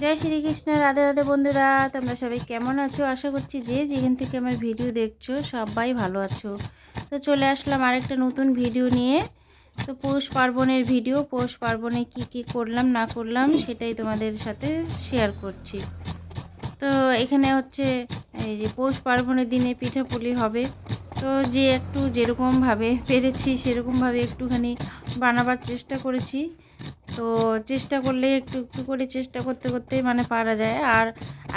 জয় শ্রীকৃষ্ণ, রাধে রাধে বন্ধুরা, তোমরা সবাই কেমন আছো? আশা করছি যে যেখান থেকে আমার ভিডিও দেখছ, সবাই ভালো আছো। তো চলে আসলাম আরেকটা নতুন ভিডিও নিয়ে। তো পৌষ পার্বণের ভিডিও, পৌষ পার্বণে কি কি করলাম, না করলাম, সেটাই তোমাদের সাথে শেয়ার করছি। তো এখানে হচ্ছে, এই যে পৌষ পার্বণের দিনে পিঠাপুলি হবে। তো যে একটু যেরকমভাবে পেরেছি, সেরকমভাবে একটুখানি বানাবার চেষ্টা করেছি। তো চেষ্টা করলে একটু একটু করে চেষ্টা করতে করতেই মানে পারা যায়। আর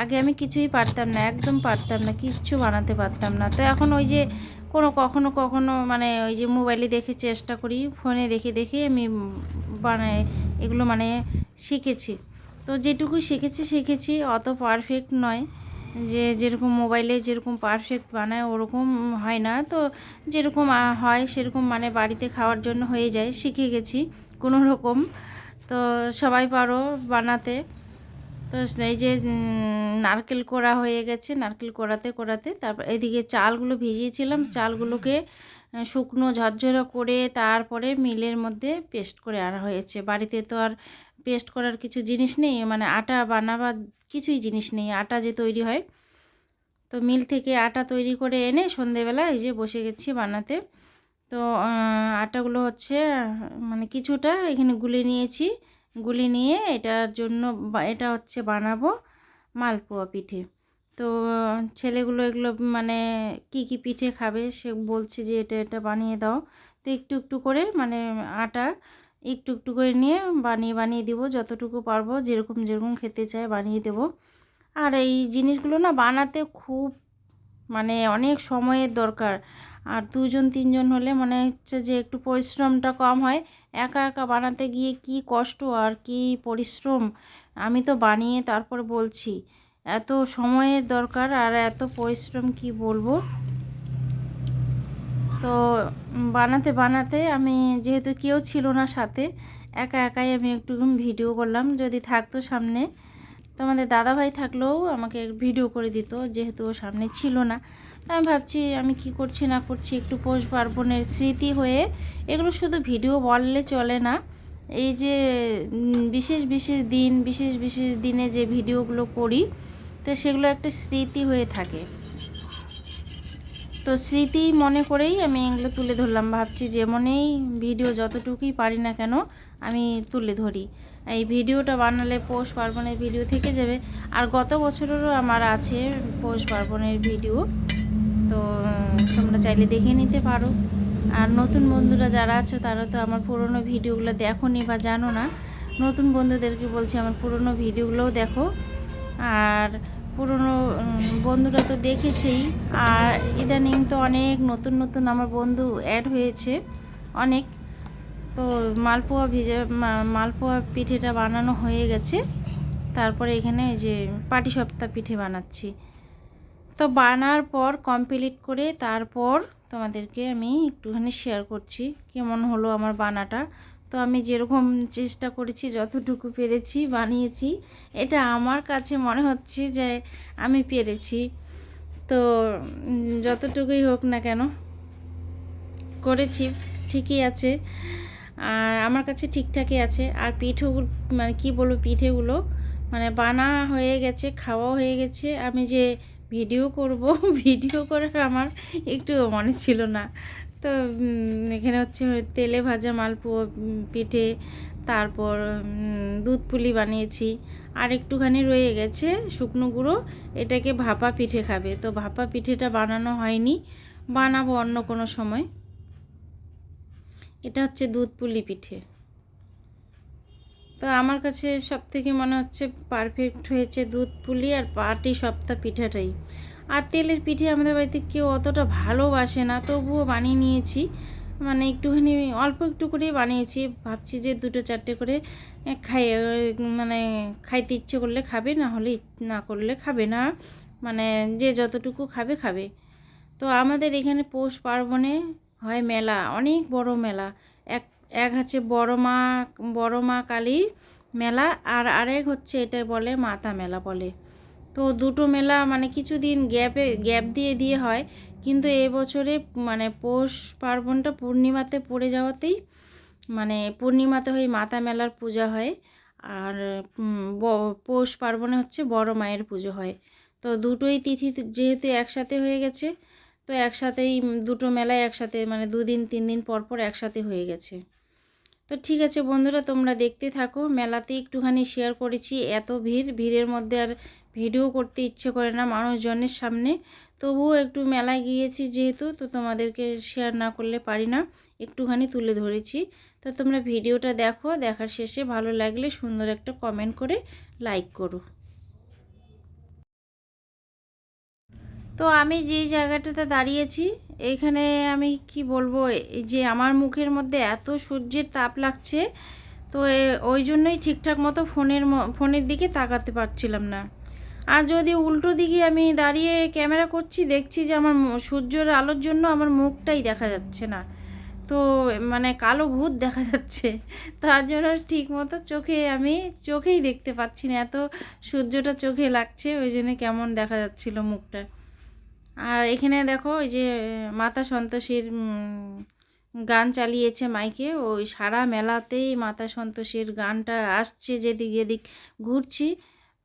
আগে আমি কিছুই পারতাম না, একদম পারতাম না, কিচ্ছু বানাতে পারতাম না। তো এখন ওই যে কোনো কখনো কখনো মানে ওই যে মোবাইলে দেখে চেষ্টা করি, ফোনে দেখে দেখে আমি বানাই, এগুলো মানে শিখেছি। তো যেটুকু শিখেছি শিখেছি, অত পারফেক্ট নয়। যে যেরকম মোবাইলে যেরকম পারফেক্ট বানায়, ওরকম হয় না। তো যেরকম হয় সেরকম মানে বাড়িতে খাওয়ার জন্য হয়ে যায়, শিখে গেছি কোনো রকম। তো সবাই পারো বানাতে। তো এই যে নারকেল কোড়া হয়ে গেছে, নারকেল কোড়াতে কোড়াতে। তারপর এদিকে চালগুলো ভিজিয়েছিলাম, চালগুলোকে শুকনো ঝরঝরা করে তারপরে মিলের মধ্যে পেস্ট করে আনা হয়েছে। বাড়িতে তো আর পেস্ট করার কিছু জিনিস নেই মানে আটা বানাবার কিছুই জিনিস নেই, আটা যে তৈরি হয়। তো মিল থেকে আটা তৈরি করে এনে সন্ধেবেলা এই যে বসে গেছি বানাতে। তো আটাগুলো হচ্ছে মানে কিছুটা এখানে গুলে নিয়েছি। গুলি নিয়ে এটার জন্য এটা হচ্ছে বানাবো মালপোয়া পিঠে। তো, ছেলেগুলো এগুলো মানে কি কি পিঠে খাবে সে বলছে যে এটা এটা বানিয়ে দাও। তো একটু একটু করে মানে আটা একটু একটু করে নিয়ে বানিয়ে বানিয়ে দিব যতটুকু পারব, যেরকম যেরকম খেতে চায় বানিয়ে দেব। আর এই জিনিসগুলো না বানাতে খুব মানে অনেক সময়ের দরকার। আর দুজন, তিনজন হলে মনে হচ্ছে যে একটু পরিশ্রমটা কম হয় একা একা বানাতে গিয়ে কি কষ্ট আর কি পরিশ্রম? আমি তো বানিয়ে তারপর বলছি, এত সময়ের দরকার আর এত পরিশ্রম কি বলব? তো বানাতে বানাতে আমি যেহেতু কেউ ছিল না সাথে, একা একাই আমি একটু ভিডিও করলাম। যদি থাকতো সামনে, তোমাদের দাদাভাই থাকলেও আমাকে ভিডিও করে দিত, যেহেতু সামনে ছিল না। আমি ভাবছি আমি কি করছি না করছি, একটু পৌষ পার্বণের স্মৃতি হয়ে, এগুলো শুধু ভিডিও বললে চলে না। এই যে বিশেষ বিশেষ দিন, বিশেষ বিশেষ দিনে যে ভিডিওগুলো করি, তো সেগুলো একটা স্মৃতি হয়ে থাকে। তো স্মৃতি মনে করেই আমি এগুলো তুলে ধরলাম। ভাবছি যেমনই ভিডিও যতটুকুই পারি না কেন, আমি তুলে ধরি। এই ভিডিওটা বানালে পৌষ পার্বণের ভিডিও থেকে যাবে। আর গত বছরেরও আমার আছে পৌষ পার্বণের ভিডিও। তো তোমরা চাইলে দেখে নিতে পারো। আর নতুন বন্ধুরা যারা আছো, তারা তো আমার পুরনো ভিডিওগুলো দেখো নি বা জানো না। নতুন বন্ধুদেরকে বলছি, আমার পুরনো ভিডিওগুলোও দেখো। আর পুরনো বন্ধুরা তো দেখেছেই। আর ইদানিং তো অনেক নতুন নতুন আমার বন্ধু অ্যাড হয়েছে, অনেক। তো মালপোয়া ভিজে মালপোয়া পিঠেটা বানানো হয়ে গেছে। তারপরে এখানে যে পাটি সপ্তাহ পিঠে বানাচ্ছি। তো বানার পর কমপ্লিট করে তারপর তোমাদেরকে আমি একটুখানি শেয়ার করছি কেমন হলো আমার বানাটা। তো আমি যেরকম চেষ্টা করেছি, যতটুকু পেরেছি বানিয়েছি, এটা আমার কাছে মনে হচ্ছে যে আমি পেরেছি। তো যতটুকুই হোক না কেন, করেছি, ঠিকই আছে। আর আমার কাছে ঠিকঠাকই আছে। আর পিঠেগুলো মানে কী বলব, পিঠেগুলো মানে বানা হয়ে গেছে, খাওয়া হয়ে গেছে। আমি যে ভিডিও করব, ভিডিও করার আমার একটু মনে ছিল না। তো এখানে হচ্ছে তেলে ভাজা মালপোয়া পিঠে তারপর দুধ পুলি বানিয়েছি। আর একটুখানি রয়ে গেছে শুকনো গুঁড়ো, এটাকে ভাপা পিঠে খাবে। তো ভাপা পিঠেটা বানানো হয়নি, বানাবো অন্য কোনো সময়। এটা হচ্ছে দুধ পুলি পিঠে। তো আমার কাছে সব থেকে মনে হচ্ছে পারফেক্ট হয়েছে দুধ পুলি আর পাটি সপ্তাহ পিঠাটাই। আর তেলের পিঠে আমাদের বাড়িতে কেউ অতটা ভালোবাসে না, তবুও বানিয়ে নিয়েছি। মানে একটুখানি অল্প একটু করেই বানিয়েছি। ভাবছি যে দুটো চারটে করে খাই মানে খাইতে ইচ্ছে করলে খাবে, না হলে না করলে খাবে না। মানে যে যতটুকু খাবে খাবে। তো আমাদের এখানে পৌষ পার্বণে হয় মেলা, অনেক বড় মেলা। এক এক হচ্ছে বড় মা বড় মা কালীর মেলা আর আরেক হচ্ছে এটা বলে মাতা মেলা বলে। তো দুটো মেলা মানে কিছুদিন গ্যাপে গ্যাপ দিয়ে দিয়ে হয়। কিন্তু এবছরে মানে পৌষ পার্বণটা পূর্ণিমাতে পড়ে যাওয়াতেই মানে পূর্ণিমাতে হয় মাতা মেলার পূজা হয়। আর পৌষ পার্বণে হচ্ছে বড় মায়ের পুজো হয়। তো দুটোই তিথি যেহেতু একসাথে হয়ে গেছে, তো একসাথেই দুটো মেলায় একসাথে মানে দুদিন তিন দিন পর পর একসাথে হয়ে গেছে। তো ঠিক আছে বন্ধুরা, তোমরা দেখতে থাকো। মেলাতে একটুখানি শেয়ার করেছি। এত ভিড়, ভিড়ের মধ্যে আর ভিডিও করতে ইচ্ছে করে না মানুষজনের সামনে। তবুও একটু মেলায় গিয়েছি যেহেতু, তো তোমাদেরকে শেয়ার না করলে পারি না। একটুখানি তুলে ধরেছি। তো তোমরা ভিডিওটা দেখো, দেখার শেষে ভালো লাগলে সুন্দর একটা কমেন্ট করে লাইক করো। তো আমি যেই জায়গাটাতে দাঁড়িয়েছি এইখানে আমি কি বলব যে আমার মুখের মধ্যে এত সূর্যের তাপ লাগছে, তো ওই জন্যই ঠিকঠাক মতো ফোনের ফোনের দিকে তাকাতে পারছিলাম না। আর যদি উল্টো দিকে আমি দাঁড়িয়ে ক্যামেরা করছি, দেখছি যে আমার সূর্যের আলোর জন্য আমার মুখটাই দেখা যাচ্ছে না। তো মানে কালো ভূত দেখা যাচ্ছে। তার জন্য ঠিক মতো চোখে আমি চোখেই দেখতে পাচ্ছি না, এত সূর্যটা চোখে লাগছে, ওই জন্য কেমন দেখা যাচ্ছিল মুখটা। আর এখানে দেখো ওই যে মাতা সন্তোষীর গান চালিয়েছে মাইকে। ওই সারা মেলাতেই মাতা সন্তোষীর গানটা আসছে যেদিক এদিক ঘুরছি।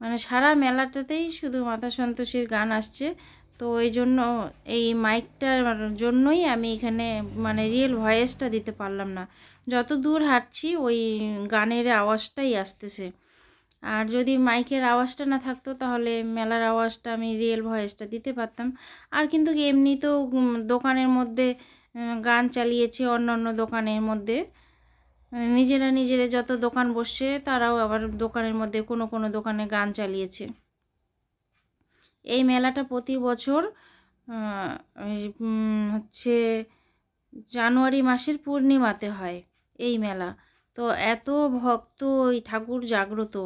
মানে সারা মেলাটাতেই শুধু মাতা সন্তোষীর গান আসছে। তো ওই জন্য এই মাইকটার জন্যই আমি এখানে মানে রিয়েল ভয়েসটা দিতে পারলাম না। যত দূর হাঁটছি ওই গানের আওয়াজটাই আসতেছে। আর যদি মাইকের আওয়াজটা না থাকতো, তাহলে মেলার আওয়াজটা আমি রিয়েল ভয়েসটা দিতে পারতাম। আর কিন্তু এমনি তো দোকানের মধ্যে গান চালিয়েছি অন্য অন্য দোকানের মধ্যে। নিজেরা নিজেরা যত দোকান বসছে, তারাও আবার দোকানের মধ্যে কোনো কোনো দোকানে গান চালিয়েছে। এই মেলাটা প্রতি বছর হচ্ছে জানুয়ারি মাসের পূর্ণিমাতে হয় এই মেলা। তো এত ভক্ত ওই ঠাকুর জাগ্রত।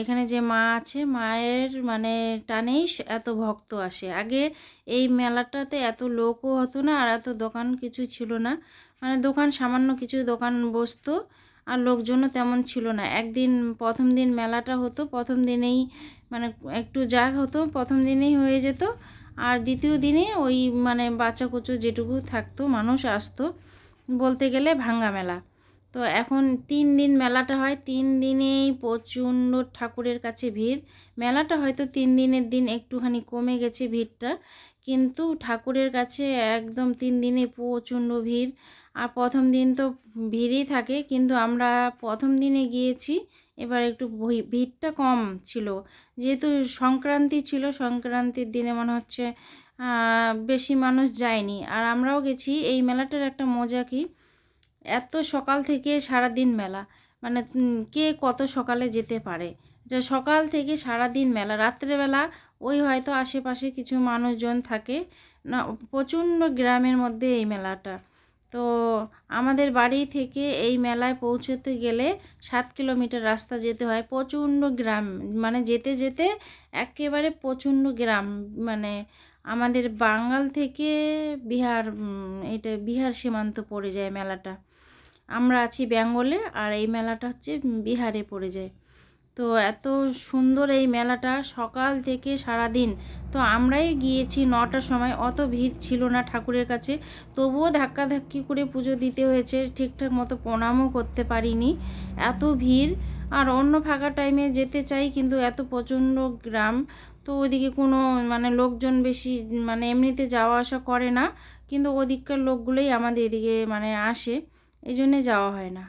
এখানে যে মা আছে, মায়ের মানে টানেই এত ভক্ত আসে। আগে এই মেলাটাতে এত লোকও হতো না আর এত দোকান কিছু ছিল না। মানে দোকান, সামান্য কিছু দোকান বসতো আর লোকজনও তেমন ছিল না। একদিন, প্রথম দিন মেলাটা হতো, প্রথম দিনেই মানে একটু যা হতো, প্রথম দিনেই হয়ে যেত। আর দ্বিতীয় দিনে ওই মানে বাচ্চা কুচু যেটুকু থাকতো, মানুষ আসতো। বলতে গেলে ভাঙ্গা মেলা। তো এখন তিন দিন মেলাটা হয়, তিন দিনেই প্রচণ্ড ঠাকুরের কাছে ভিড়। মেলাটা হয়তো তিন দিনের দিন একটুখানি কমে গেছে ভিড়টা, কিন্তু ঠাকুরের কাছে একদম তিন দিনে প্রচণ্ড ভিড়। আর প্রথম দিন তো ভিড়ই থাকে, কিন্তু আমরা প্রথম দিনে গিয়েছি, এবার একটু ভিড়টা কম ছিল। যেহেতু সংক্রান্তি ছিল, সংক্রান্তির দিনে মনে হচ্ছে বেশি মানুষ যায়নি। আর আমরাও গেছি, এই মেলাটার একটা মজা কি এত সকাল থেকে সারা দিন মেলা। মানে কে কত সকালে যেতে পারে? এটা সকাল থেকে সারা দিন মেলা রাত্রেবেলা ওই হয়তো আশেপাশে কিছু মানুষজন থাকে। না, প্রচণ্ড গ্রামের মধ্যে এই মেলাটা। তো আমাদের বাড়ি থেকে এই মেলায় পৌঁছতে গেলে সাত কিলোমিটার রাস্তা যেতে হয়। প্রচণ্ড গ্রাম মানে যেতে যেতে একেবারে প্রচণ্ড গ্রাম। মানে আমাদের বাঙ্গাল থেকে বিহার এটা বিহার সীমান্ত পড়ে যায় মেলাটা। আমরা আছি বেঙ্গলে আর এই মেলাটা হচ্ছে বিহারে পড়ে যায়। তো এত সুন্দর এই মেলাটা, সকাল থেকে সারা দিন তো আমরাই গিয়েছি নটার সময়, অত ভিড় ছিল না ঠাকুরের কাছে। তবুও ধাক্কাধাক্কি করে পুজো দিতে হয়েছে, ঠিকঠাক মতো প্রণামও করতে পারিনি। এত ভিড়, আর অন্য ফাঁকা টাইমে যেতে চাই কিন্তু এত প্রচণ্ড গ্রাম। তো ওইদিকে কোনো মানে লোকজন বেশি মানে এমনিতে যাওয়া আসা করে না, কিন্তু ওদিককার লোকগুলোই আমাদের এদিকে মানে আসে। এই জন্যে যাওয়া হয় না।